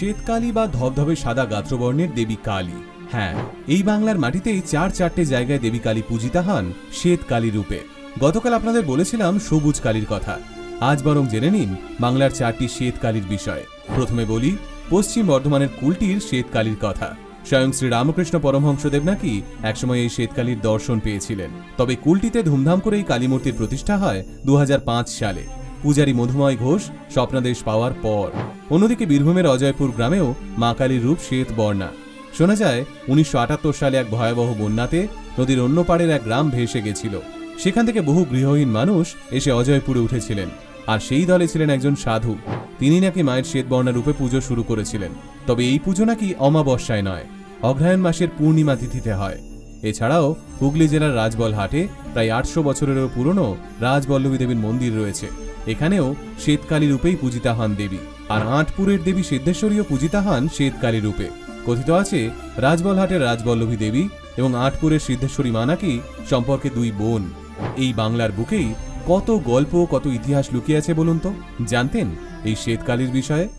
শ্বেতকালী বা ধবধবে সাদা গাত্রবর্ণের দেবী কালী। হ্যাঁ এই বাংলার মাটিতেই চার চারটে জায়গায় দেবী কালী পূজিতা হন শ্বেতকালী রূপে। গতকাল আপনাদের বলেছিলাম সবুজ কালীর কথা। আজ বরং জেনে নিন বাংলার চারটি শ্বেতকালীর বিষয়। প্রথমে বলি, পশ্চিম বর্ধমানের কুলটির শ্বেতকালীর কথা। স্বয়ং শ্রী রামকৃষ্ণ পরমহংসদেব নাকি একসময় এই শ্বেতকালীর দর্শন পেয়েছিলেন। তবে কুলটিতে ধুমধাম করে এই কালীমূর্তির প্রতিষ্ঠা হয় দু হাজার পাঁচ সালে। পূজারী মধুময় ঘোষ স্বপ্নাদেশ পাওয়ার পর। অন্যদিকে বীরভূমের অজয়পুর গ্রামেও মা কালীর রূপ শ্বেত বর্ণা। শোনা যায়, উনিশশো আটাত্তর সালে এক ভয়াবহ বন্যাতে নদীর অন্য পাড়ের এক গ্রাম ভেসে গেছিল। সেখান থেকে বহু গৃহহীন মানুষ এসে অজয়পুরে উঠেছিলেন। আর সেই দলে ছিলেন একজন সাধু। তিনি নাকি মায়ের শ্বেতবর্ণা রূপে পুজো শুরু করেছিলেন। তবে এই পুজো নাকি অমাবস্যায় নয়। অগ্রহায়ণ মাসের পূর্ণিমা তিথিতে হয়। এছাড়াও হুগলি জেলার রাজবল হাটে প্রায় আটশো বছরেরও পুরনো রাজবল্লভী দেবীর মন্দির রয়েছে। এখানেও শ্বেতকালী রূপেই পূজিতা হন দেবী। আর আটপুরের দেবী সিদ্ধেশ্বরীও পূজিতা হন শ্বেতকালী রূপে। কথিত আছে রাজবলহাটের রাজবল্লভী দেবী এবং আটপুরের সিদ্ধেশ্বরী মা নাকি সম্পর্কে দুই বোন। এই বাংলার বুকেই কত গল্প, কত ইতিহাস লুকিয়ে আছে বলুন তো? জানতেন এই শ্বেতকালীর বিষয়ে